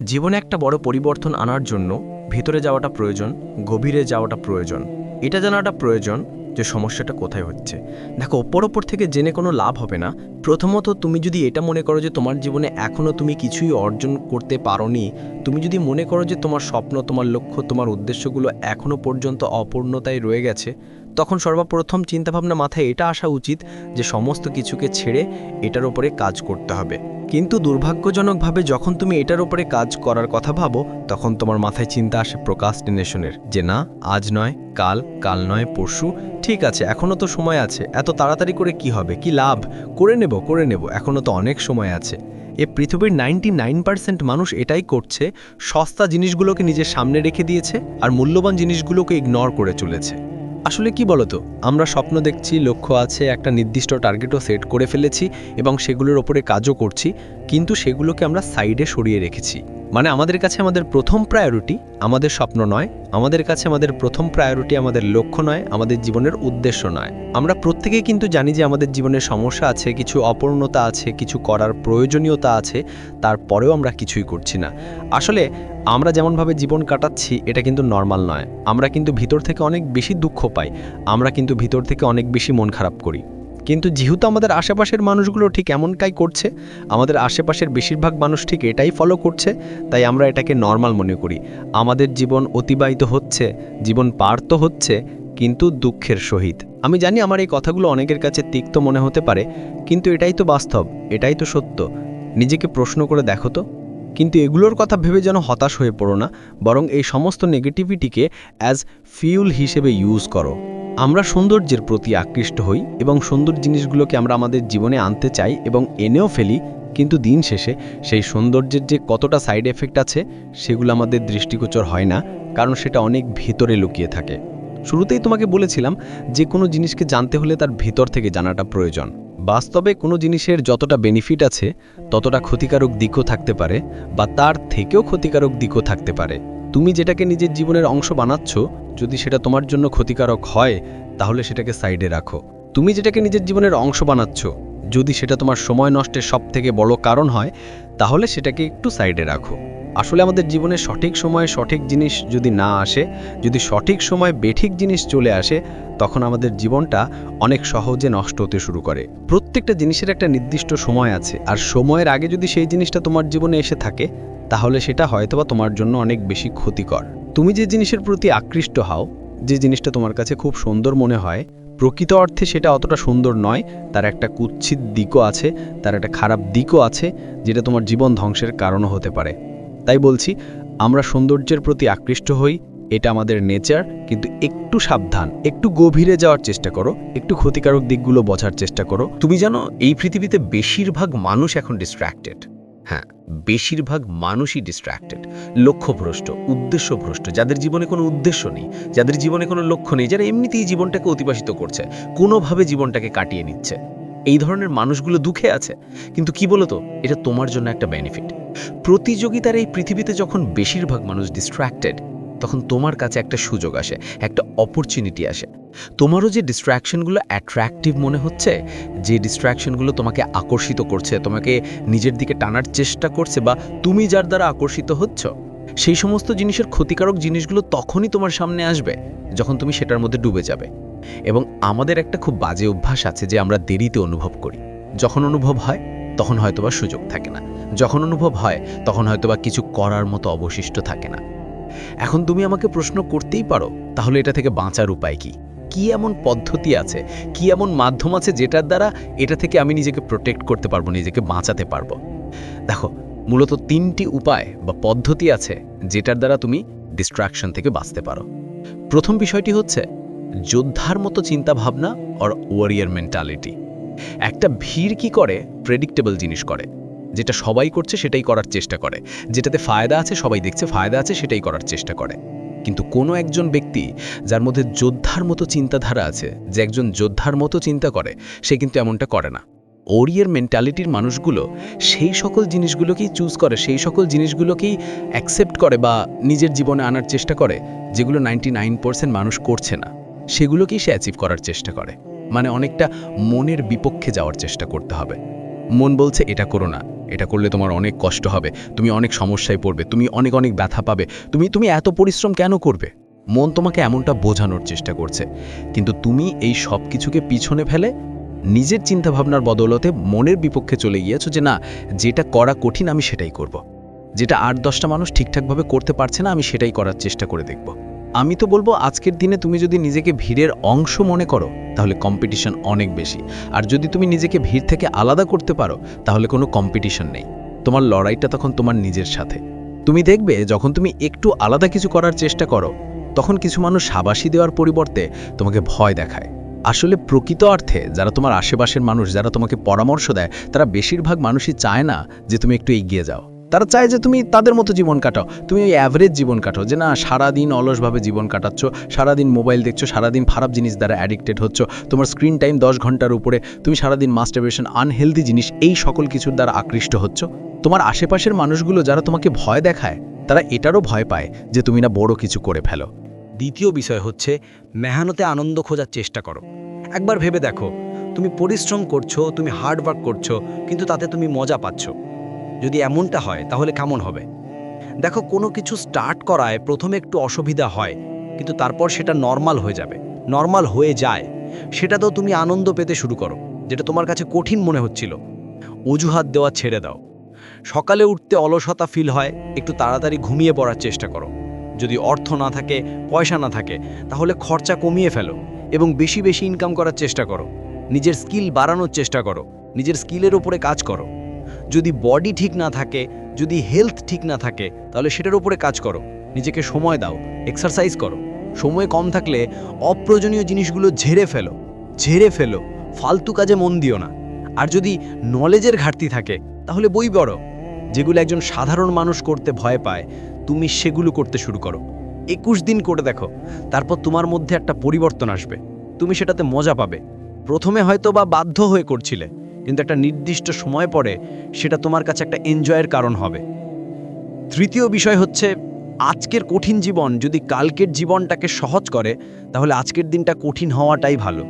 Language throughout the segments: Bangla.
জীবনে একটা বড় পরিবর্তন আনার জন্য ভেতরে যাওয়াটা প্রয়োজন, গভীরে যাওয়াটা প্রয়োজন। এটা জানাটা প্রয়োজন যে সমস্যাটা কোথায় হচ্ছে। দেখো, ওপর ওপর থেকে জেনে কোনো লাভ হবে না। প্রথমত তুমি যদি এটা মনে করো যে তোমার জীবনে এখনও তুমি কিছুই অর্জন করতে পারোনি, তুমি যদি মনে করো যে তোমার স্বপ্ন, তোমার লক্ষ্য, তোমার উদ্দেশ্যগুলো এখনও পর্যন্ত অপূর্ণতায় রয়ে গেছে তখন সর্বপ্রথম চিন্তাভাবনা মাথায় এটা আসা উচিত যে সমস্ত কিছুকে ছেড়ে এটার ওপরে কাজ করতে হবে। কিন্তু দুর্ভাগ্যজনকভাবে যখন তুমি এটার ওপরে কাজ করার কথা ভাবো, তখন তোমার মাথায় চিন্তা আসে প্রোকাস্টিনেশনের যে না, আজ নয়, কাল কাল নয়, পরশু, ঠিক আছে এখনও তো সময় আছে, এত তাড়াতাড়ি করে কি হবে, কি লাভ? করে নেব করে নেব এখনও তো অনেক সময় আছে। এ পৃথিবীর নাইনটি মানুষ এটাই করছে, সস্তা জিনিসগুলোকে নিজের সামনে রেখে দিয়েছে, আর মূল্যবান জিনিসগুলোকে ইগনোর করে চলেছে। আসলে কি বলতো? আমরা স্বপ্ন দেখছি, লক্ষ্য আছে, একটা নির্দিষ্ট টার্গেটও সেট করে ফেলেছি এবং সেগুলোর ওপরে কাজও করছি, কিন্তু সেগুলোকে আমরা সাইডে সরিয়ে রেখেছি। মানে আমাদের কাছে আমাদের প্রথম প্রায়োরিটি আমাদের স্বপ্ন নয়, আমাদের কাছে আমাদের প্রথম প্রায়োরিটি আমাদের লক্ষ্য নয়, আমাদের জীবনের উদ্দেশ্য নয়। আমরা প্রত্যেকেই কিন্তু জানি যে আমাদের জীবনের সমস্যা আছে, কিছু অপূর্ণতা আছে, কিছু করার প্রয়োজনীয়তা আছে, তারপরেও আমরা কিছুই করছি না। আসলে আমরা যেমনভাবে জীবন কাটাচ্ছি, এটা কিন্তু নর্মাল নয়। আমরা কিন্তু ভিতর থেকে অনেক বেশি দুঃখ পাই, আমরা কিন্তু ভিতর থেকে অনেক বেশি মন খারাপ করি। কিন্তু যেহেতু আমাদের আশেপাশের মানুষগুলো ঠিক এমনটাই করছে, আমাদের আশেপাশের বেশিরভাগ মানুষ ঠিক এটাই ফলো করছে, তাই আমরা এটাকে নর্মাল মনে করি। আমাদের জীবন অতিবাহিত হচ্ছে, জীবন পার তো হচ্ছে, কিন্তু দুঃখের সহিত। আমি জানি আমার এই কথাগুলো অনেকের কাছে তিক্ত মনে হতে পারে, কিন্তু এটাই তো বাস্তব, এটাই তো সত্য। নিজেকে প্রশ্ন করে দেখো তো। কিন্তু এগুলোর কথা ভেবে যেন হতাশ হয়ে পড়ো না, বরং এই সমস্ত নেগেটিভিটিকে অ্যাজ ফিউল হিসেবে ইউজ করো। আমরা সৌন্দর্যের প্রতি আকৃষ্ট হই এবং সুন্দর জিনিসগুলোকে আমরা আমাদের জীবনে আনতে চাই এবং এনেও ফেলি, কিন্তু দিন শেষে সেই সৌন্দর্যের যে কতটা সাইড এফেক্ট আছে, সেগুলো আমাদের দৃষ্টিগোচর হয় না, কারণ সেটা অনেক ভেতরে লুকিয়ে থাকে। শুরুতেই তোমাকে বলেছিলাম যে কোনো জিনিসকে জানতে হলে তার ভেতর থেকে জানাটা প্রয়োজন। বাস্তবে কোনো জিনিসের যতটা বেনিফিট আছে, ততটা ক্ষতিকারক দিকও থাকতে পারে বা তার থেকেও ক্ষতিকারক দিকও থাকতে পারে। তুমি যেটাকে নিজের জীবনের অংশ বানাচ্ছ, যদি সেটা তোমার জন্য ক্ষতিকারক হয়, তাহলে সেটাকে সাইডে রাখো। তুমি যেটাকে নিজের জীবনের অংশ বানাচ্ছ, যদি সেটা তোমার সময় নষ্টের সবথেকে বড় কারণ হয়, তাহলে সেটাকে একটু সাইডে রাখো। আসলে আমাদের জীবনে সঠিক সময়ে সঠিক জিনিস যদি না আসে, যদি সঠিক সময় বেঠিক জিনিস চলে আসে, তখন আমাদের জীবনটা অনেক সহজে নষ্ট হতে শুরু করে। প্রত্যেকটা জিনিসের একটা নির্দিষ্ট সময় আছে। আর সময়ের আগে যদি সেই জিনিসটা তোমার জীবনে এসে থাকে, তাহলে সেটা হয়তোবা তোমার জন্য অনেক বেশি ক্ষতিকর। তুমি যে জিনিসের প্রতি আকৃষ্ট হও, যে জিনিসটা তোমার কাছে খুব সুন্দর মনে হয়, প্রকৃত অর্থে সেটা অতটা সুন্দর নয়, তার একটা কুৎসিত দিকও আছে, তার একটা খারাপ দিকও আছে, যেটা তোমার জীবন ধ্বংসের কারণও হতে পারে। তাই বলছি, আমরা সৌন্দর্যের প্রতি আকৃষ্ট হই, এটা আমাদের নেচার, কিন্তু একটু সাবধান, একটু গভীরে যাওয়ার চেষ্টা করো, একটু ক্ষতিকারক দিকগুলো বোঝার চেষ্টা করো। তুমি জানো, এই পৃথিবীতে বেশিরভাগ মানুষ এখন ডিস্ট্র্যাক্টেড হ্যাঁ বেশিরভাগ মানুষই ডিস্ট্র্যাক্টেড লক্ষ্যভ্রষ্ট, উদ্দেশ্যভ্রষ্ট, যাদের জীবনে কোনো উদ্দেশ্য নেই, যাদের জীবনে কোনো লক্ষ্য নেই, যারা এমনিতেই জীবনটাকে অতিবাহিত করছে, কোনোভাবে জীবনটাকে কাটিয়ে নিচ্ছে। এই ধরনের মানুষগুলো দুঃখে আছে। কিন্তু কি বলতো, এটা তোমার জন্য একটা বেনিফিট প্রতিযোগিতার এই পৃথিবীতে যখন বেশিরভাগ মানুষ ডিস্ট্র্যাক্টেড তখন তোমার কাছে একটা সুযোগ আসে, একটা অপরচুনিটি আসে। তোমারও যে ডিস্ট্র্যাকশনগুলো অ্যাট্রাকটিভ মনে হচ্ছে, যে ডিস্ট্র্যাকশনগুলো তোমাকে আকর্ষিত করছে, তোমাকে নিজের দিকে টানার চেষ্টা করছে বা তুমি যার দ্বারা আকর্ষিত হচ্ছ, সেই সমস্ত জিনিসের ক্ষতিকারক জিনিসগুলো তখনই তোমার সামনে আসবে, যখন তুমি সেটার মধ্যে ডুবে যাবে। এবং আমাদের একটা খুব বাজে অভ্যাস আছে যে আমরা দেরিতে অনুভব করি। যখন অনুভব হয়, তখন হয়তোবা সুযোগ থাকে না। যখন অনুভব হয়, তখন হয়তোবা কিছু করার মতো অবশিষ্ট থাকে না। এখন তুমি আমাকে প্রশ্ন করতেই পারো, তাহলে এটা থেকে বাঁচার উপায় কি? কি এমন পদ্ধতি আছে, কি এমন মাধ্যম আছে যেটার দ্বারা এটা থেকে আমি নিজেকে প্রোটেক্ট করতে পারব, নিজেকে বাঁচাতে পারব? দেখো, মূলত তিনটি উপায় বা পদ্ধতি আছে যেটার দ্বারা তুমি ডিস্ট্রাকশন থেকে বাঁচতে পারো। প্রথম বিষয়টি হচ্ছে যোদ্ধার মতো চিন্তা ভাবনা অর ওয়ারিয়ার মেন্টালিটি একটা ভিড় কি করে? প্রেডিক্টেবল জিনিস করে। যেটা সবাই করছে সেটাই করার চেষ্টা করে। যেটাতে ফায়দা আছে সবাই দেখছে, ফায়দা আছে সেটাই করার চেষ্টা করে। কিন্তু কোনো একজন ব্যক্তি যার মধ্যে যোদ্ধার মতো চিন্তাধারা আছে, যে একজন যোদ্ধার মতো চিন্তা করে, সে কিন্তু এমনটা করে না। ওরিয়ের মেন্টালিটির মানুষগুলো সেই সকল জিনিসগুলোকেই চুজ করে, সেই সকল জিনিসগুলোকেই অ্যাকসেপ্ট করে বা নিজের জীবনে আনার চেষ্টা করে, যেগুলো নাইনটি মানুষ করছে না। সেগুলোকেই সে অ্যাচিভ করার চেষ্টা করে। মানে অনেকটা মনের বিপক্ষে যাওয়ার চেষ্টা করতে হবে। মন বলছে, এটা করো না। এটা করলে তোমার অনেক কষ্ট হবে। তুমি অনেক সমস্যায় পড়বে। তুমি অনেক অনেক ব্যথা পাবে। তুমি তুমি এত পরিশ্রম কেন করবে? মন তোমাকে এমনটা বোঝানোর চেষ্টা করছে। কিন্তু তুমি এই সব কিছুকে পিছনে ফেলে নিজের চিন্তাভাবনার বদলতে মনের বিপক্ষে চলে গিয়েছো যে, না, যেটা করা কঠিন আমি সেটাই করব। যেটা আট, দশটা মানুষ ঠিকঠাকভাবে করতে পারছে না, আমি সেটাই করার চেষ্টা করে দেখব। আমি তো বলব আজকের দিনে তুমি যদি নিজেকে ভিড়ের অংশ মনে করো, তাহলে কম্পিটিশন অনেক বেশি। আর যদি তুমি নিজেকে ভিড় থেকে আলাদা করতে পারো, তাহলে কোনো কম্পিটিশন নেই। তোমার লড়াইটা তখন তোমার নিজের সাথে। তুমি দেখবে, যখন তুমি একটু আলাদা কিছু করার চেষ্টা করো, তখন কিছু মানুষ সাবাসী দেওয়ার পরিবর্তে তোমাকে ভয় দেখায়। আসলে প্রকৃত অর্থে, যারা তোমার আশেপাশের মানুষ, যারা তোমাকে পরামর্শ দেয়, তারা বেশিরভাগ মানুষই চায় না যে তুমি একটু এগিয়ে যাও। তারা চায় যে তুমি তাদের মতো জীবন কাটাও। তুমি ওই অ্যাভারেজ জীবন কাটাও যে না, সারাদিন অলসভাবে জীবন কাটাচ্ছ, সারাদিন মোবাইল দেখছ, সারাদিন খারাপ জিনিস দ্বারা অ্যাডিক্টেড হচ্ছ, তোমার স্ক্রিন টাইম দশ ঘণ্টার উপরে, তুমি সারাদিন মাস্টারবেশন আনহেলদি জিনিস, এই সকল কিছুর দ্বারা আকৃষ্ট হচ্ছ। তোমার আশেপাশের মানুষগুলো যারা তোমাকে ভয় দেখায়, তারা এটারও ভয় পায় যে তুমি না বড় কিছু করে ফেলো। দ্বিতীয় বিষয় হচ্ছে, মেহনতে আনন্দ খোঁজার চেষ্টা করো। একবার ভেবে দেখো, তুমি পরিশ্রম করছ, তুমি হার্ড ওয়ার্ক করছ, কিন্তু তাতে তুমি মজা পাচ্ছ। যদি এমনটা হয়, তাহলে কেমন হবে? দেখো, কোনো কিছু স্টার্ট করায় প্রথমে একটু অসুবিধা হয়, কিন্তু তারপর সেটা নর্মাল হয়ে যাবে। নর্মাল হয়ে যায়। সেটাতেও তুমি আনন্দ পেতে শুরু করো, যেটা তোমার কাছে কঠিন মনে হচ্ছিল। অজুহাত দেওয়া ছেড়ে দাও। সকালে উঠতে অলসতা ফিল হয়, একটু তাড়াতাড়ি ঘুমিয়ে পড়ার চেষ্টা করো। যদি অর্থ না থাকে, পয়সা না থাকে, তাহলে খরচা কমিয়ে ফেলো এবং বেশি বেশি ইনকাম করার চেষ্টা করো। নিজের স্কিল বাড়ানোর চেষ্টা করো। নিজের স্কিলের উপরে কাজ করো। যদি বডি ঠিক না থাকে, যদি হেলথ ঠিক না থাকে, তাহলে সেটার উপরে কাজ করো। নিজেকে সময় দাও এক্সারসাইজ করো। সময় কম থাকলে অপ্রয়োজনীয় জিনিসগুলো ঝেড়ে ফেলো ঝেড়ে ফেলো। ফালতু কাজে মন দিও না। আর যদি নলেজের ঘাটতি থাকে, তাহলে বই পড়ো। যেগুলো একজন সাধারণ মানুষ করতে ভয় পায়, তুমি সেগুলো করতে শুরু করো। একুশ দিন করে দেখো, তারপর তোমার মধ্যে একটা পরিবর্তন আসবে। তুমি সেটাতে মজা পাবে। প্রথমে হয়তো বা বাধ্য হয়ে করছিলে কিন্তু একটা নির্দিষ্ট সময় পরে সেটা তোমার কাছে একটা এনজয়ের কারণ হবে। তৃতীয় বিষয় হচ্ছে, আজকের কঠিন জীবন যদি কালকের জীবনটাকে সহজ করে, তাহলে আজকের দিনটা কঠিন হওয়াটাই ভালো।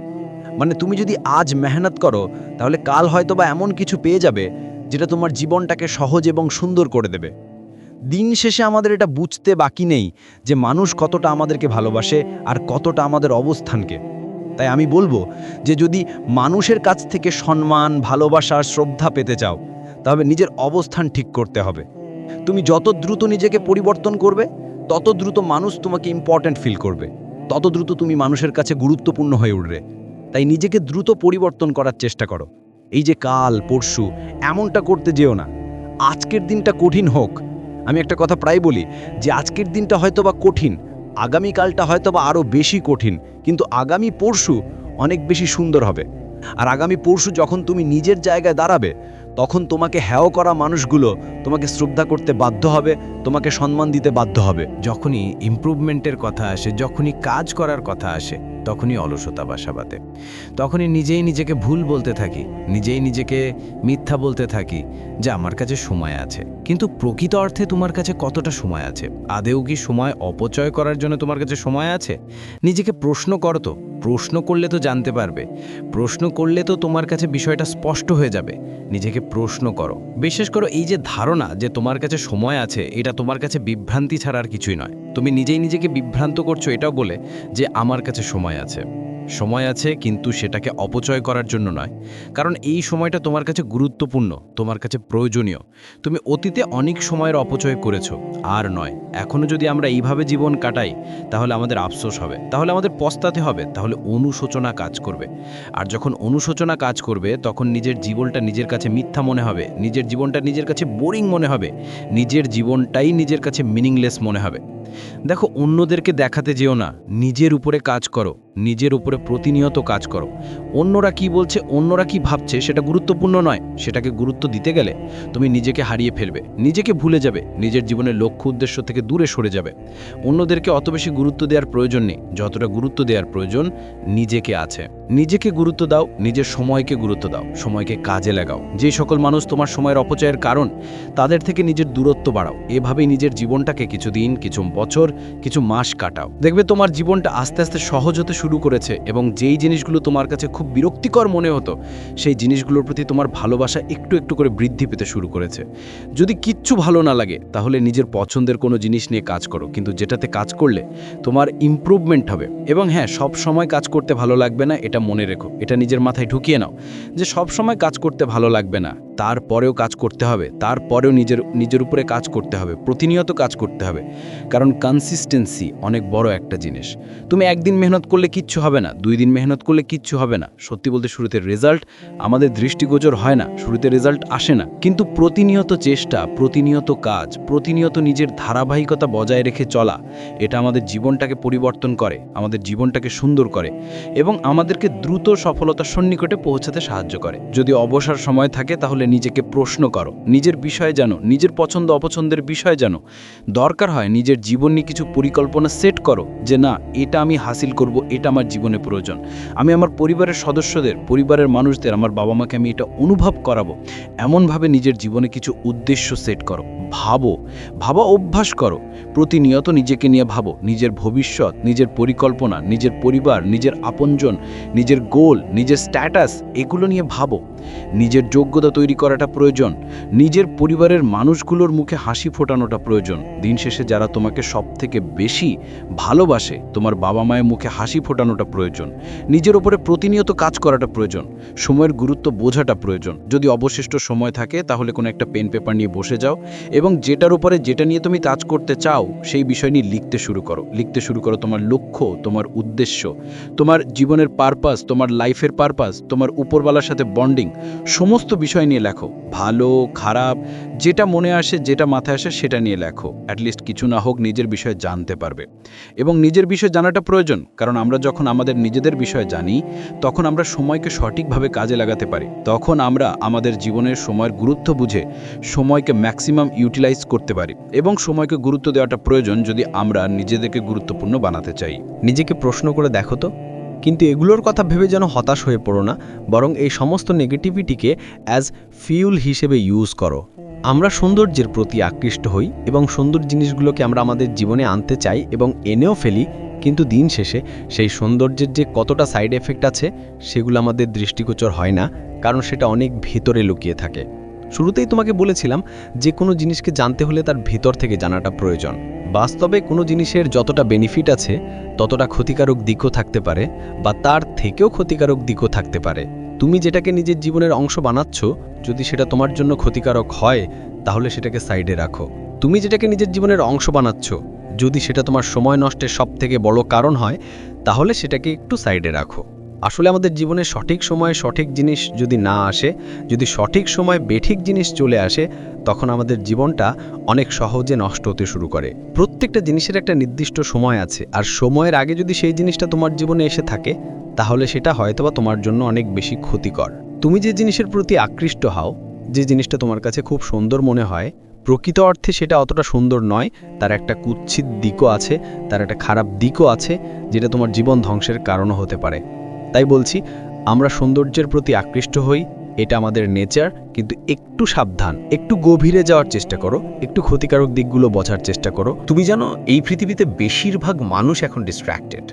মানে তুমি যদি আজ মেহনত করো, তাহলে কাল হয়তো বা এমন কিছু পেয়ে যাবে, যেটা তোমার জীবনটাকে সহজ এবং সুন্দর করে দেবে। দিন শেষে আমাদের এটা বুঝতে বাকি নেই যে মানুষ কতটা আমাদেরকে ভালোবাসে আর কতটা আমাদের অবস্থানকে। তাই আমি বলব যে যদি মানুষের কাছ থেকে সম্মান, ভালোবাসা শ্রদ্ধা পেতে চাও তবে নিজের অবস্থান ঠিক করতে হবে। তুমি যত দ্রুত নিজেকে পরিবর্তন করবে, তত দ্রুত মানুষ তোমাকে ইম্পর্ট্যান্ট ফিল করবে। তত দ্রুত তুমি মানুষের কাছে গুরুত্বপূর্ণ হয়ে উঠবে। তাই নিজেকে দ্রুত পরিবর্তন করার চেষ্টা করো। এই যে কাল, পরশু, এমনটা করতে যেও না। আজকের দিনটা কঠিন হোক। আমি একটা কথা প্রায় বলি যে আজকের দিনটা হয়তো বা কঠিন আগামীকালটা হয়তো বা আরও বেশি কঠিন, কিন্তু আগামী পরশু অনেক বেশি সুন্দর হবে। আর আগামী পরশু যখন তুমি নিজের জায়গায় দাঁড়াবে তখন তোমাকে হ্যাও করা মানুষগুলো তোমাকে শ্রদ্ধা করতে বাধ্য হবে, তোমাকে সম্মান দিতে বাধ্য হবে। যখনই ইমপ্রুভমেন্টের কথা আসে, যখনই কাজ করার কথা আসে, তখনই অলসতা বাসা বাঁধে। তখনই নিজেই নিজেকে ভুল বলতে থাকি, নিজেই নিজেকে মিথ্যা বলতে থাকি, যে আমার কাছে সময় আছে। কিন্তু প্রকৃত অর্থে তোমার কাছে কতটা সময় আছে? আদেও কি সময় অপচয় করার জন্য তোমার কাছে সময় আছে? নিজেকে প্রশ্ন করো তো, প্রশ্ন করলে তো জানতে পারবে। প্রশ্ন করলে তো তোমার কাছে বিষয়টা স্পষ্ট হয়ে যাবে। নিজেকে প্রশ্ন করো। বিশেষ করো এই যে ধারণা যে তোমার কাছে সময় আছে, এটা তোমার কাছে বিভ্রান্তি ছাড়া আর কিছুই নয়। তুমি নিজেই নিজেকে বিভ্রান্ত করছ এটাও বলে যে আমার কাছে সময় আছে। সময় আছে কিন্তু সেটাকে অপচয় করার জন্য নয়। কারণ এই সময়টা তোমার কাছে গুরুত্বপূর্ণ, তোমার কাছে প্রয়োজনীয়। তুমি অতীতে অনেক সময়ের অপচয় করেছ, আর নয় এখনও যদি আমরা এইভাবে জীবন কাটাই, তাহলে আমাদের আফসোস হবে, তাহলে আমাদের পস্তাতে হবে, তাহলে অনুশোচনা কাজ করবে। আর যখন অনুশোচনা কাজ করবে, তখন নিজের জীবনটা নিজের কাছে মিথ্যা মনে হবে, নিজের জীবনটা নিজের কাছে বোরিং মনে হবে, নিজের জীবনটাই নিজের কাছে মিনিংলেস মনে হবে। দেখো, অন্যদেরকে দেখাতে যেও না, নিজের উপরে কাজ করো। নিজের উপরে প্রতিনিয়ত কাজ করো। অন্যরা কি বলছে, অন্যরা কি ভাবছে, সেটা গুরুত্বপূর্ণ নয়। সেটাকে গুরুত্ব দিতে গেলে তুমি নিজেকে হারিয়ে ফেলবে। নিজেকে ভুলে যাবে। নিজের জীবনের লক্ষ্য উদ্দেশ্য থেকে দূরে সরে যাবে। অন্যদেরকে অত বেশি গুরুত্ব দেওয়ার প্রয়োজন নেই। যতটা গুরুত্ব দেওয়ার প্রয়োজন নিজেকে আছে। নিজেকে গুরুত্ব দাও, নিজের সময়কে গুরুত্ব দাও, সময়কে কাজে লাগাও। যে সকল মানুষ তোমার সময়ের অপচয়ের কারণ, তাদের থেকে নিজের দূরত্ব বাড়াও। এভাবেই নিজের জীবনটাকে কিছু দিন কিছু বছর, কিছু মাস কাটাও। দেখবে তোমার জীবনটা আস্তে আস্তে সহজ হতে শুরু করেছে এবং যেই জিনিসগুলো তোমার কাছে খুব বিরক্তিকর মনে হতো, সেই জিনিসগুলোর প্রতি তোমার ভালোবাসা একটু একটু করে বৃদ্ধি পেতে শুরু করেছে। যদি কিচ্ছু ভালো না লাগে, তাহলে নিজের পছন্দের কোনো জিনিস নিয়ে কাজ করো। কিন্তু যেটাতে কাজ করলে তোমার ইমপ্রুভমেন্ট হবে। এবং হ্যাঁ সব সময় কাজ করতে ভালো লাগবে না এটা মনে রেখো, এটা নিজের মাথায় ঢুকিয়ে নাও যে সব সময় কাজ করতে ভালো লাগবে না। তারপরেও কাজ করতে হবে, তারপরেও নিজের নিজের উপরে কাজ করতে হবে, প্রতিনিয়ত কাজ করতে হবে। কারণ কনসিস্টেন্সি অনেক বড় একটা জিনিস। তুমি একদিন মেহনত করলে কিচ্ছু হবে না, দুই দিন মেহনত করলে কিচ্ছু হবে না। সত্যি বলতে শুরুতে রেজাল্ট আমাদের দৃষ্টিগোচর হয় না, শুরুতে রেজাল্ট আসে না। কিন্তু প্রতিনিয়ত চেষ্টা, প্রতিনিয়ত কাজ, প্রতিনিয়ত নিজের ধারাবাহিকতা বজায় রেখে চলা, এটা আমাদের জীবনটাকে পরিবর্তন করে, আমাদের জীবনটাকে সুন্দর করে। এবং আমাদেরকে দ্রুত সফলতার সন্নিকটে পৌঁছাতে সাহায্য করে। যদি অবসর সময় থাকে, তাহলে নিজেকে প্রশ্ন করো। নিজের বিষয়ে জানো, নিজের পছন্দ অপছন্দের বিষয় জানো। দরকার হয় নিজের জীবন নিয়ে কিছু পরিকল্পনা সেট করো যে, না, এটা আমি হাসিল করব, এটা আমার জীবনে প্রয়োজন। আমি আমার পরিবারের সদস্যদের, পরিবারের মানুষদের, আমার বাবা মাকে আমি এটা অনুভব করাবো। এমনভাবে নিজের জীবনে কিছু উদ্দেশ্য সেট করো। ভাবো, ভাবা অভ্যাস করো। প্রতিনিয়ত নিজেকে নিয়ে ভাবো। নিজের ভবিষ্যৎ, নিজের পরিকল্পনা, নিজের পরিবার, নিজের আপনজন নিজের গোল, নিজের স্ট্যাটাস এগুলো নিয়ে ভাবো। নিজের যোগ্যতা তৈরি করাটা প্রয়োজন। নিজের পরিবারের মানুষগুলোর মুখে হাসি ফোটানোটা প্রয়োজন। দিন শেষে যারা তোমাকে সব থেকে বেশি ভালোবাসে, তোমার বাবা মায়ের মুখে হাসি ফোটানোটা প্রয়োজন। নিজের ওপরে প্রতিনিয়ত কাজ করাটা প্রয়োজন। সময়ের গুরুত্ব বোঝাটা প্রয়োজন। যদি অবশিষ্ট সময় থাকে, তাহলে কোনো একটা পেন পেপার নিয়ে বসে যাও এবং যেটার উপরে যেটা নিয়ে তুমি কাজ করতে চাও, সেই বিষয় নিয়ে লিখতে শুরু করো। লিখতে শুরু করো তোমার লক্ষ্য, তোমার উদ্দেশ্য, তোমার জীবনের পারপাস তোমার লাইফের পারপাস তোমার উপরওয়ালার সাথে বন্ডিং সমস্ত বিষয় নিয়ে লেখো। ভালো, খারাপ, যেটা মনে আসে, যেটা মাথায় আসে, সেটা নিয়ে লেখো। অ্যাটলিস্ট কিছু না হোক, নিজের বিষয়ে জানতে পারবে। এবং নিজের বিষয়ে জানাটা প্রয়োজন, কারণ আমরা যখন আমাদের নিজেদের বিষয়ে জানি, তখন আমরা সময়কে সঠিকভাবে কাজে লাগাতে পারি। তখন আমরা আমাদের জীবনের সময়ের গুরুত্ব বুঝে, সময়কে ম্যাক্সিমাম ইউটিলাইজ করতে পারি। এবং সময়কে গুরুত্ব দেওয়াটা প্রয়োজন যদি আমরা নিজেদেরকে গুরুত্বপূর্ণ বানাতে চাই। নিজেকে প্রশ্ন করে দেখো তো। কিন্তু এগুলোর কথা ভেবে যেন হতাশ হয়ে পড়ো না, বরং এই সমস্ত নেগেটিভিটিকে অ্যাজ ফিউল হিসেবে ইউজ করো। আমরা সৌন্দর্যের প্রতি আকৃষ্ট হই এবং সুন্দর জিনিসগুলোকে আমরা আমাদের জীবনে আনতে চাই এবং এনেও ফেলি, কিন্তু দিন শেষে সেই সৌন্দর্যের যে কতটা সাইড এফেক্ট আছে, সেগুলো আমাদের দৃষ্টিগোচর হয় না, কারণ সেটা অনেক ভিতরে লুকিয়ে থাকে। শুরুতেই তোমাকে বলেছিলাম, যে কোনো জিনিসকে জানতে হলে তার ভিতর থেকে জানাটা প্রয়োজন। বাস্তবে কোনো জিনিসের যতটা বেনিফিট আছে, ততটা ক্ষতিকারক দিকও থাকতে পারে বা তার থেকেও ক্ষতিকারক দিকও থাকতে পারে। তুমি যেটাকে নিজের জীবনের অংশ বানাচ্ছ, যদি সেটা তোমার জন্য ক্ষতিকারক হয়, তাহলে সেটাকে সাইডে রাখো। তুমি যেটাকে নিজের জীবনের অংশ বানাচ্ছ, যদি সেটা তোমার সময় নষ্টের সব থেকে বড় কারণ হয়, তাহলে সেটাকে একটু সাইডে রাখো। আসলে আমাদের জীবনে সঠিক সময়ে সঠিক জিনিস যদি না আসে, যদি সঠিক সময় বেঠিক জিনিস চলে আসে, তখন আমাদের জীবনটা অনেক সহজে নষ্ট হতে শুরু করে। প্রত্যেকটা জিনিসের একটা নির্দিষ্ট সময় আছে, আর সময়ের আগে যদি সেই জিনিসটা তোমার জীবনে এসে থাকে, তাহলে সেটা হয়তোবা তোমার জন্য অনেক বেশি ক্ষতিকর। তুমি যে জিনিসের প্রতি আকৃষ্ট হও, যে জিনিসটা তোমার কাছে খুব সুন্দর মনে হয়, প্রকৃত অর্থে সেটা অতটা সুন্দর নয়, তার একটা কুৎসিত দিকও আছে, তার একটা খারাপ দিকও আছে, যেটা তোমার জীবন ধ্বংসের কারণও হতে পারে। তাই বলছি, আমরা সৌন্দর্যের প্রতি আকৃষ্ট হই, এটা আমাদের নেচার, কিন্তু একটু সাবধান, একটু গভীরে যাওয়ার চেষ্টা করো, একটু ক্ষতিকারক দিকগুলো বোঝার চেষ্টা করো। তুমি জানো, এই পৃথিবীতে বেশিরভাগ মানুষ এখন ডিস্ট্র্যাক্টেড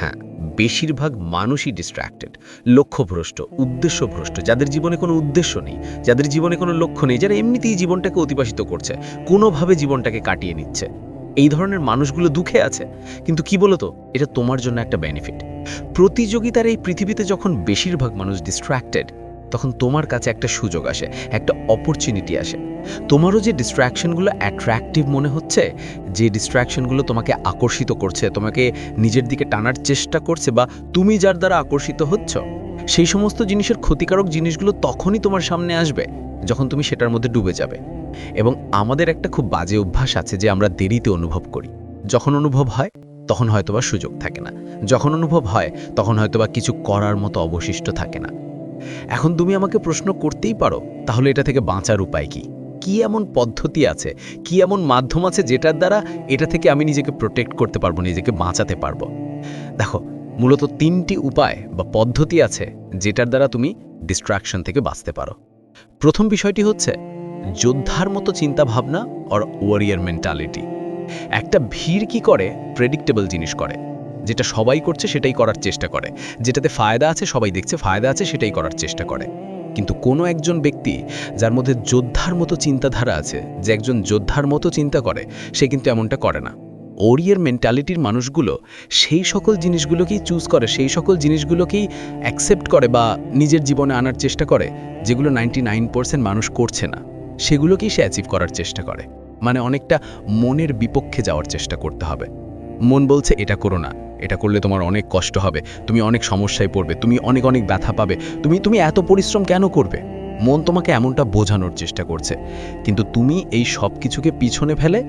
হ্যাঁ বেশিরভাগ মানুষই ডিস্ট্র্যাক্টেড লক্ষ্যভ্রষ্ট, উদ্দেশ্যভ্রষ্ট, যাদের জীবনে কোনো উদ্দেশ্য নেই, যাদের জীবনে কোনো লক্ষ্য নেই, যারা এমনিতেই জীবনটাকে অতিবাহিত করছে, কোনোভাবে জীবনটাকে কাটিয়ে নিচ্ছে। এই ধরনের মানুষগুলো দুঃখে আছে। কিন্তু কি বলতো, এটা তোমার জন্য একটা বেনিফিট প্রতিযোগিতার এই পৃথিবীতে যখন বেশিরভাগ মানুষ ডিস্ট্র্যাক্টেড তখন তোমার কাছে একটা সুযোগ আসে, একটা অপরচুনিটি আসে। তোমারও যে ডিস্ট্র্যাকশনগুলো অ্যাট্রাকটিভ মনে হচ্ছে, যে ডিস্ট্র্যাকশনগুলো তোমাকে আকর্ষিত করছে, তোমাকে নিজের দিকে টানার চেষ্টা করছে বা তুমি যার দ্বারা আকর্ষিত হচ্ছ, সেই সমস্ত জিনিসের ক্ষতিকারক জিনিসগুলো তখনই তোমার সামনে আসবে, যখন তুমি সেটার মধ্যে ডুবে যাবে। এবং আমাদের একটা খুব বাজে অভ্যাস আছে যে আমরা দেরিতে অনুভব করি। যখন অনুভব হয়, তখন হয়তোবা সুযোগ থাকে না। যখন অনুভব হয়, তখন হয়তোবা কিছু করার মতো অবশিষ্ট থাকে না। এখন তুমি আমাকে প্রশ্ন করতেই পারো, তাহলে এটা থেকে বাঁচার উপায় কি? কি এমন পদ্ধতি আছে, কি এমন মাধ্যম আছে যেটার দ্বারা এটা থেকে আমি নিজেকে প্রোটেক্ট করতে পারব, নিজেকে বাঁচাতে পারব? দেখো, মূলত তিনটি উপায় বা পদ্ধতি আছে যেটার দ্বারা তুমি ডিস্ট্রাকশন থেকে বাঁচতে পারো। প্রথম বিষয়টি হচ্ছে যোদ্ধার মতো চিন্তাভাবনা অর ওয়ারিয়ার মেন্টালিটি একটা ভিড় কি করে? প্রেডিক্টেবল জিনিস করে। যেটা সবাই করছে সেটাই করার চেষ্টা করে। যেটাতে ফায়দা আছে সবাই দেখছে, ফায়দা আছে সেটাই করার চেষ্টা করে। কিন্তু কোনো একজন ব্যক্তি যার মধ্যে যোদ্ধার মতো চিন্তাধারা আছে, যে একজন যোদ্ধার মতো চিন্তা করে, সে কিন্তু এমনটা করে না। ওরিয়ের মেন্টালিটির মানুষগুলো সেই সকল জিনিসগুলোকেই চুজ করে, সেই সকল জিনিসগুলোকেই অ্যাকসেপ্ট করে বা নিজের জীবনে আনার চেষ্টা করে, যেগুলো নাইনটি মানুষ করছে না। সেগুলোকেই সে অ্যাচিভ করার চেষ্টা করে। মানে অনেকটা মনের বিপক্ষে যাওয়ার চেষ্টা করতে হবে। মন বলছে, এটা করো না। এটা করলে তোমার অনেক কষ্ট হবে। তুমি অনেক সমস্যায় পড়বে। তুমি অনেক অনেক ব্যথা পাবে। তুমি তুমি এত পরিশ্রম কেন করবে? মন তোমাকে এমনটা বোঝানোর চেষ্টা করছে। কিন্তু তুমি এই সব কিছুকে পিছনে ফেলে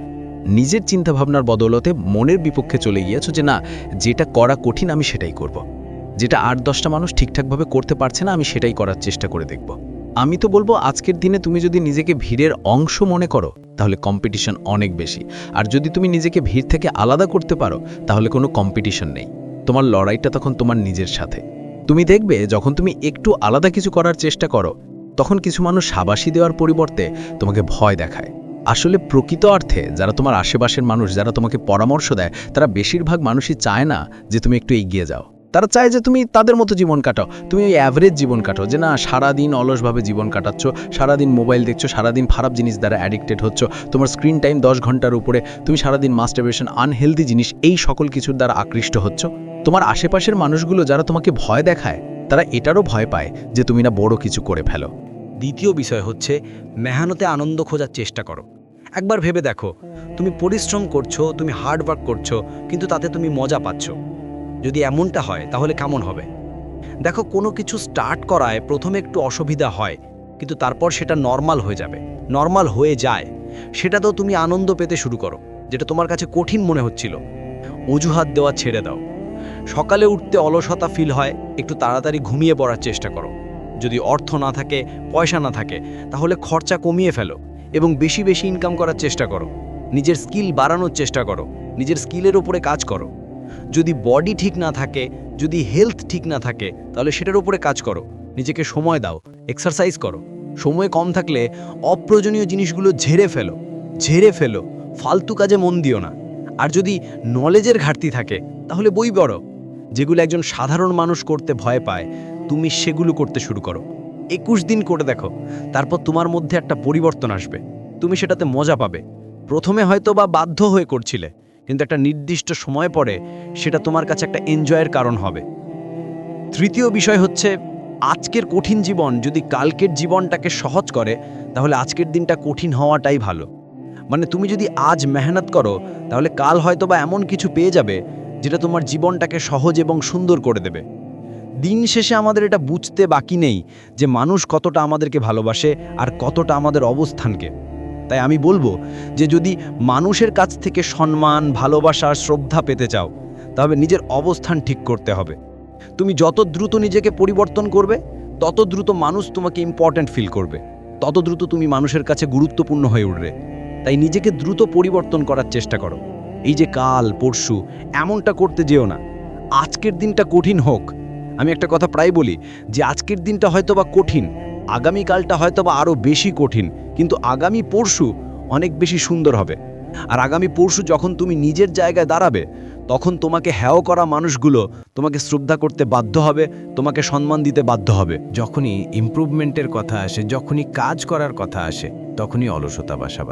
নিজের চিন্তাভাবনার বদলতে মনের বিপক্ষে চলে গিয়েছো যে, না, যেটা করা কঠিন আমি সেটাই করব। যেটা আট, দশটা মানুষ ঠিকঠাকভাবে করতে পারছে না, আমি সেটাই করার চেষ্টা করে দেখব। আমি তো বলব আজকের দিনে তুমি যদি নিজেকে ভিড়ের অংশ মনে করো, তাহলে কম্পিটিশন অনেক বেশি। আর যদি তুমি নিজেকে ভিড় থেকে আলাদা করতে পারো, তাহলে কোনো কম্পিটিশন নেই। তোমার লড়াইটা তখন তোমার নিজের সাথে। তুমি দেখবে যখন তুমি একটু আলাদা কিছু করার চেষ্টা করো, তখন কিছু মানুষ সাবাসী দেওয়ার পরিবর্তে তোমাকে ভয় দেখায়। আসলে প্রকৃত অর্থে যারা তোমার আশেপাশের মানুষ, যারা তোমাকে পরামর্শ দেয়, তারা বেশিরভাগ মানুষই চায় না যে তুমি একটু এগিয়ে যাও। তারা চায় যে তুমি তাদের মতো জীবন কাটাও। তুমি ওই অ্যাভারেজ জীবন কাটাও যে, না, সারাদিন অলসভাবে জীবন কাটাচ্ছ, সারাদিন মোবাইল দেখছ, সারাদিন খারাপ জিনিস দ্বারা অ্যাডিক্টেড হচ্ছ, তোমার স্ক্রিন টাইম দশ ঘণ্টার উপরে, তুমি সারাদিন মাস্টারবেশন আনহেলদি জিনিস, এই সকল কিছুর দ্বারা আকৃষ্ট হচ্ছ? তোমার আশেপাশের মানুষগুলো যারা তোমাকে ভয় দেখায়, তারা এটারও ভয় পায় যে, তুমি না বড় কিছু করে ফেলো। দ্বিতীয় বিষয় হচ্ছে, মেহানতে আনন্দ খোঁজার চেষ্টা করো। একবার ভেবে দেখো, তুমি পরিশ্রম করছ, তুমি হার্ড ওয়ার্ক করছ, কিন্তু তাতে তুমি মজা পাচ্ছ। যদি এমনটা হয়, তাহলে কেমন হবে? দেখো, কোনো কিছু স্টার্ট করায় প্রথমে একটু অসুবিধা হয়, কিন্তু তারপর সেটা নর্মাল হয়ে যাবে। নর্মাল হয়ে যায়। সেটাতেও তুমি আনন্দ পেতে শুরু করো, যেটা তোমার কাছে কঠিন মনে হচ্ছিল। অজুহাত দেওয়া ছেড়ে দাও। সকালে উঠতে অলসতা ফিল হয়, একটু তাড়াতাড়ি ঘুমিয়ে পড়ার চেষ্টা করো। যদি অর্থ না থাকে, পয়সা না থাকে, তাহলে খরচা কমিয়ে ফেলো এবং বেশি বেশি ইনকাম করার চেষ্টা করো। নিজের স্কিল বাড়ানোর চেষ্টা করো। নিজের স্কিলের উপরে কাজ করো। যদি বডি ঠিক না থাকে, যদি হেলথ ঠিক না থাকে, তাহলে সেটার উপরে কাজ করো। নিজেকে সময় দাও এক্সারসাইজ করো। সময় কম থাকলে অপ্রয়োজনীয় জিনিসগুলো ঝেড়ে ফেলো ঝেড়ে ফেলো, ফালতু কাজে মন দিও না। আর যদি নলেজের ঘাটতি থাকে, তাহলে বই পড়ো, যেগুলো একজন সাধারণ মানুষ করতে ভয় পায়, তুমি সেগুলো করতে শুরু করো। একুশ দিন করে দেখো, তারপর তোমার মধ্যে একটা পরিবর্তন আসবে। তুমি সেটাতে মজা পাবে। প্রথমে হয়তো বা বাধ্য হয়ে করছিলে কিন্তু একটা নির্দিষ্ট সময় পরে সেটা তোমার কাছে একটা এনজয়ের কারণ হবে। তৃতীয় বিষয় হচ্ছে, আজকের কঠিন জীবন যদি কালকের জীবনটাকে সহজ করে, তাহলে আজকের দিনটা কঠিন হওয়াটাই ভালো। মানে তুমি যদি আজ মেহনত করো, তাহলে কাল হয়তো বা এমন কিছু পেয়ে যাবে, যেটা তোমার জীবনটাকে সহজ এবং সুন্দর করে দেবে। দিন শেষে আমাদের এটা বুঝতে বাকি নেই যে মানুষ কতটা আমাদেরকে ভালোবাসে আর কতটা আমাদের অবস্থানকে। তাই আমি বলব যে যদি মানুষের কাছ থেকে সম্মান, ভালোবাসা শ্রদ্ধা পেতে চাও তবে নিজের অবস্থান ঠিক করতে হবে। তুমি যত দ্রুত নিজেকে পরিবর্তন করবে, তত দ্রুত মানুষ তোমাকে ইম্পর্ট্যান্ট ফিল করবে। তত দ্রুত তুমি মানুষের কাছে গুরুত্বপূর্ণ হয়ে উঠবে। তাই নিজেকে দ্রুত পরিবর্তন করার চেষ্টা করো। এই যে কাল, পরশু, এমনটা করতে যেও না। আজকের দিনটা কঠিন হোক। আমি একটা কথা প্রায় বলি যে, আজকের দিনটা হয়তো বা কঠিন, আগামীকালটা হয়তো বা আরও বেশি কঠিন। কিন্তু আগামী পরশু অনেক বেশি সুন্দর হবে। আর আগামী পরশু যখন তুমি নিজের জায়গায় দাঁড়াবে তখন তোমাকে হ্যাও করা মানুষগুলো তোমাকে শ্রদ্ধা করতে বাধ্য হবে, তোমাকে সম্মান দিতে বাধ্য হবে। যখনই ইমপ্রুভমেন্টের কথা আসে, যখনই কাজ করার কথা আসে, তখনই অলসতা বাসা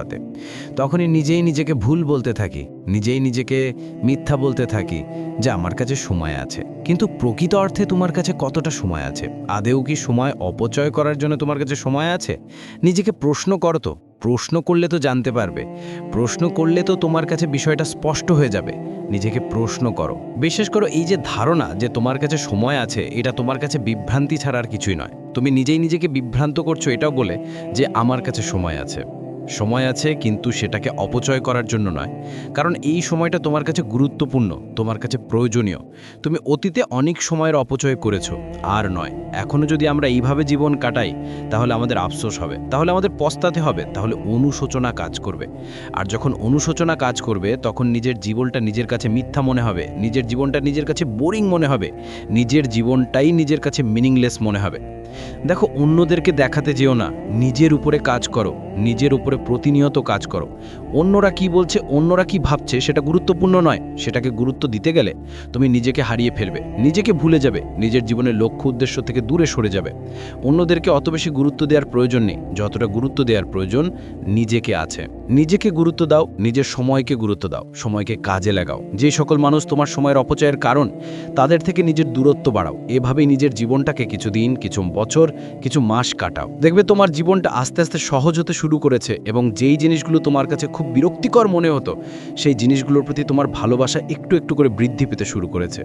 তখনই নিজেই নিজেকে ভুল বলতে থাকি, নিজেই নিজেকে মিথ্যা বলতে থাকি যে আমার কাছে সময় আছে। কিন্তু প্রকৃত অর্থে তোমার কাছে কতটা সময় আছে? আদেও কি সময় অপচয় করার জন্য তোমার কাছে সময় আছে? নিজেকে প্রশ্ন করো তো। প্রশ্ন করলে তো জানতে পারবে। প্রশ্ন করলে তো তোমার কাছে বিষয়টা স্পষ্ট হয়ে যাবে। নিজেকে প্রশ্ন করো। বিশেষ করো, এই যে ধারণা যে তোমার কাছে সময় আছে, এটা তোমার কাছে বিভ্রান্তি ছাড়া আর কিছুই নয়। তুমি নিজেই নিজেকে বিভ্রান্ত করছ, এটাও বলে যে আমার কাছে সময় আছে। সময় আছে কিন্তু সেটাকে অপচয় করার জন্য নয়। কারণ এই সময়টা তোমার কাছে গুরুত্বপূর্ণ, তোমার কাছে প্রয়োজনীয়। তুমি অতীতে অনেক সময়ের অপচয় করেছ, আর নয় এখনও যদি আমরা এইভাবে জীবন কাটাই, তাহলে আমাদের আফসোস হবে, তাহলে আমাদের পস্তাতে হবে, তাহলে অনুশোচনা কাজ করবে। আর যখন অনুশোচনা কাজ করবে, তখন নিজের জীবনটা নিজের কাছে মিথ্যা মনে হবে, নিজের জীবনটা নিজের কাছে বোরিং মনে হবে, নিজের জীবনটাই নিজের কাছে মিনিংলেস মনে হবে। দেখো, অন্যদেরকে দেখাতে যেও না। নিজের উপরে কাজ করো, নিজের উপরে প্রতিনিয়ত কাজ করো। অন্যরা কি বলছে, অন্যরা কি ভাবছে, সেটা গুরুত্বপূর্ণ নয়। সেটাকে গুরুত্ব দিতে গেলে তুমি নিজেকে হারিয়ে ফেলবে, নিজেকে ভুলে যাবে, নিজের জীবনের লক্ষ্য উদ্দেশ্য থেকে দূরে সরে যাবে। অন্যদেরকে অত বেশি গুরুত্ব দেওয়ার প্রয়োজন নেই। যতটা গুরুত্ব দেওয়ার প্রয়োজন নিজেকে আছে। নিজেকে গুরুত্ব দাও, নিজের সময়কে গুরুত্ব দাও, সময়কে কাজে লাগাও। যে সকল মানুষ তোমার সময়ের অপচয়ের কারণ, তাদের থেকে নিজের দূরত্ব বাড়াও। এভাবেই নিজের জীবনটাকে কিছুদিন, কিছু বছর কিছু মাস কাটাও। দেখবে তোমার জীবনটা আস্তে আস্তে সহজ হতে শুরু করেছে এবং যেই জিনিসগুলো তোমার কাছে খুব বিরক্তিকর মনে হতো, সেই জিনিসগুলোর প্রতি তোমার ভালোবাসা একটু একটু করে বৃদ্ধি পেতে শুরু করেছে।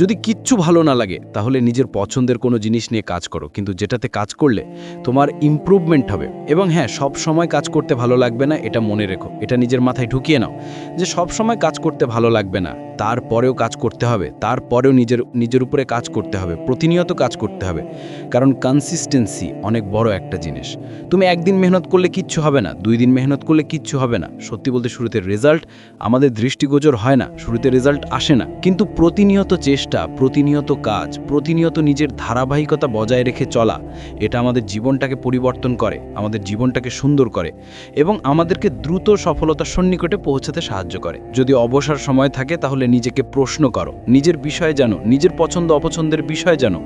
যদি কিচ্ছু ভালো না লাগে, তাহলে নিজের পছন্দের কোনো জিনিস নিয়ে কাজ করো, কিন্তু যেটাতে কাজ করলে তোমার ইমপ্রুভমেন্ট হবে। এবং হ্যাঁ সব সময় কাজ করতে ভালো লাগবে না, এটা মনে রেখো, এটা নিজের মাথায় ঢুকিয়ে নাও। যে সব সময় কাজ করতে ভালো লাগবে না, তারপরেও কাজ করতে হবে, তারপরেও নিজের নিজের উপরে কাজ করতে হবে, প্রতিনিয়ত কাজ করতে হবে। কারণ কনসিস্টেন্সি অনেক বড় একটা জিনিস। তুমি একদিন মেহনত করলে কিচ্ছু হবে না, দুই দিন মেহনত করলে কিচ্ছু হবে না। সত্যি বলতে শুরুতে রেজাল্ট আমাদের দৃষ্টিগোচর হয় না, শুরুতে রেজাল্ট আসে না। কিন্তু প্রতিনিয়ত চেষ্টা, প্রতিনিয়ত কাজ, প্রতিনিয়ত নিজের ধারাবাহিকতা বজায় রেখে চলা, এটা আমাদের জীবনটাকে পরিবর্তন করে, আমাদের জীবনটাকে সুন্দর করে এবং আমাদেরকে দ্রুত সফলতার সন্নিকটে পৌঁছাতে সাহায্য করে। যদি অবসর সময় থাকে তাহলে নিজেকে প্রশ্ন করো, নিজের বিষয়ে জানো, নিজের পছন্দ অপছন্দের বিষয়ে জানো।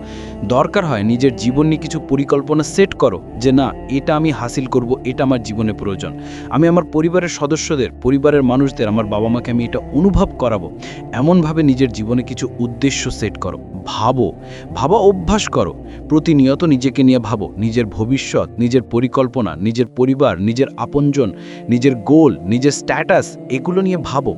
দরকার হয় নিজের জীবন নিয়ে কিছু পরিকল্পনা সেট করো যে না, এটা আমি হাসিল করব, এটা আমার জীবনে প্রয়োজন। আমি আমার পরিবারের সদস্যদের, পরিবারের মানুষদের, আমার বাবা মাকে আমি এটা অনুভব করাবো। এমনভাবে নিজের জীবনে কিছু উদ্দেশ্য সেট করো। ভাবো, ভাবা অভ্যাস করো। প্রতিনিয়ত নিজেকে নিয়ে ভাবো। নিজের ভবিষ্যৎ, নিজের পরিকল্পনা, নিজের পরিবার, নিজের আপনজন, নিজের গোল নিজের স্ট্যাটাস এগুলো নিয়ে ভাবো।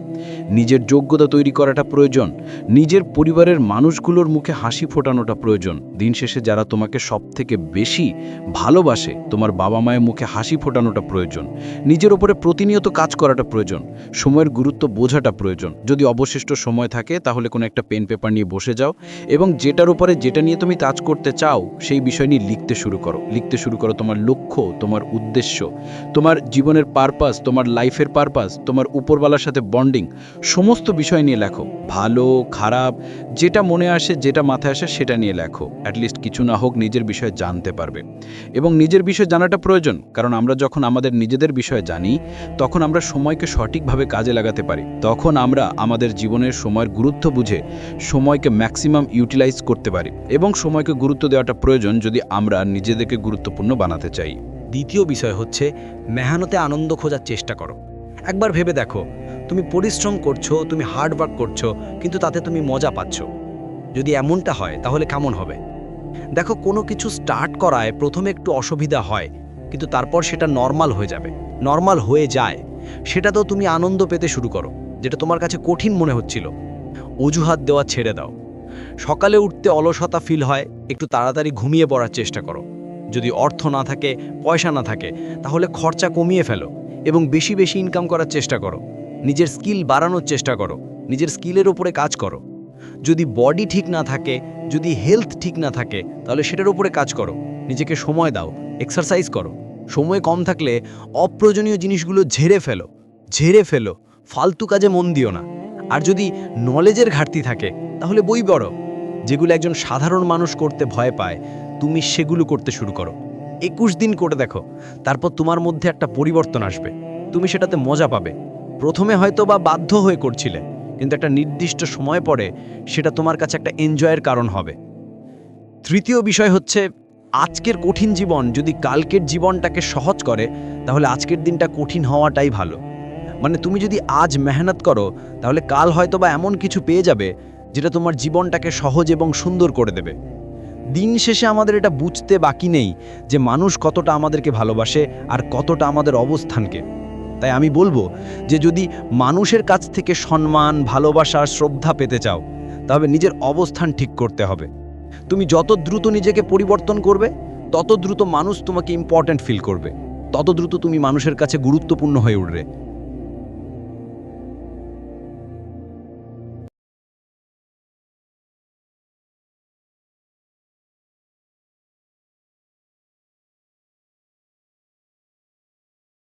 নিজের যোগ্যতা তৈরি করাটা প্রয়োজন। নিজের পরিবারের মানুষগুলোর মুখে হাসি ফোটানোটা প্রয়োজন। দিন শেষে যারা তোমাকে সব থেকে বেশি ভালোবাসে তোমার বাবা মায়ের মুখে হাসি ফোটানোটা প্রয়োজন, নিজের ওপরে প্রতিনিয়ত কাজ করাটা প্রয়োজন, সময়ের গুরুত্ব বোঝাটা প্রয়োজন। যদি অবশিষ্ট সময় থাকে, তাহলে কোনো একটা পেন পেপার নিয়ে বসে যাও এবং যেটার উপরে যেটা নিয়ে তুমি কাজ করতে চাও, সেই বিষয় নিয়ে লিখতে শুরু করো। লিখতে শুরু করো তোমার লক্ষ্য, তোমার উদ্দেশ্য, তোমার জীবনের পারপাস তোমার লাইফের পারপাস তোমার উপরওয়ালার সাথে বন্ডিং সমস্ত বিষয় নিয়ে লেখো। ভালো, খারাপ, যেটা মনে আসে, যেটা মাথায় আসে, সেটা নিয়ে লেখো। অ্যাটলিস্ট কিছু না হোক নিজের বিষয়ে জানতে পারবে। এবং নিজের বিষয়ে জানাটা প্রয়োজন, কারণ আমরা যখন আমাদের নিজেদের বিষয়ে জানি, তখন আমরা সময়কে সঠিকভাবে কাজে লাগাতে পারি। তখন আমরা আমাদের জীবনের সময়ের গুরুত্ব বুঝে সময়কে ম্যাক্সিমাম ইউটিলাইজ করতে পারি এবং সময়কে গুরুত্ব দেওয়াটা প্রয়োজন যদি আমরা নিজেদেরকে গুরুত্বপূর্ণ বানাতে চাই। দ্বিতীয় বিষয় হচ্ছে, মেহনতে আনন্দ খোঁজার চেষ্টা করো। একবার ভেবে দেখো, তুমি পরিশ্রম করছ, তুমি হার্ড ওয়ার্ক করছ, কিন্তু তাতে তুমি মজা পাচ্ছ। যদি এমনটা হয়, তাহলে কেমন হবে? দেখো, কোনো কিছু স্টার্ট করায় প্রথমে একটু অসুবিধা হয়, কিন্তু তারপর সেটা নর্মাল হয়ে যাবে। নর্মাল হয়ে যায়। সেটা তো তুমি আনন্দ পেতে শুরু করো, যেটা তোমার কাছে কঠিন মনে হচ্ছিল। অজুহাত দেওয়া ছেড়ে দাও। সকালে উঠতে অলসতা ফিল হয়, একটু তাড়াতাড়ি ঘুমিয়ে পড়ার চেষ্টা করো। যদি অর্থ না থাকে, পয়সা না থাকে, তাহলে খরচা কমিয়ে ফেলো এবং বেশি বেশি ইনকাম করার চেষ্টা করো। নিজের স্কিল বাড়ানোর চেষ্টা করো। নিজের স্কিলের ওপরে কাজ করো। যদি বডি ঠিক না থাকে, যদি হেলথ ঠিক না থাকে, তাহলে সেটার উপরে কাজ করো। নিজেকে সময় দাও এক্সারসাইজ করো। সময় কম থাকলে অপ্রয়োজনীয় জিনিসগুলো ঝেড়ে ফেলো ঝেড়ে ফেলো, ফালতু কাজে মন দিও না। আর যদি নলেজের ঘাটতি থাকে, তাহলে বই পড়ো। যেগুলো একজন সাধারণ মানুষ করতে ভয় পায়, তুমি সেগুলো করতে শুরু করো। একুশ দিন করে দেখো, তারপর তোমার মধ্যে একটা পরিবর্তন আসবে। তুমি সেটাতে মজা পাবে। প্রথমে হয়তো বা বাধ্য হয়ে করছিলে কিন্তু একটা নির্দিষ্ট সময় পরে সেটা তোমার কাছে একটা এনজয়ের কারণ হবে। তৃতীয় বিষয় হচ্ছে, আজকের কঠিন জীবন যদি কালকের জীবনটাকে সহজ করে, তাহলে আজকের দিনটা কঠিন হওয়াটাই ভালো। মানে তুমি যদি আজ মেহনত করো, তাহলে কাল হয়তো বা এমন কিছু পেয়ে যাবে, যেটা তোমার জীবনটাকে সহজ এবং সুন্দর করে দেবে। দিন শেষে আমাদের এটা বুঝতে বাকি নেই যে মানুষ কতটা আমাদেরকে ভালোবাসে আর কতটা আমাদের অবস্থানকে। তাই আমি বলব যে যদি মানুষের কাছ থেকে সম্মান, ভালোবাসা শ্রদ্ধা পেতে চাও তবে নিজের অবস্থান ঠিক করতে হবে। তুমি যত দ্রুত নিজেকে পরিবর্তন করবে, তত দ্রুত মানুষ তোমাকে ইম্পর্ট্যান্ট ফিল করবে। তত দ্রুত তুমি মানুষের কাছে গুরুত্বপূর্ণ হয়ে উঠবে।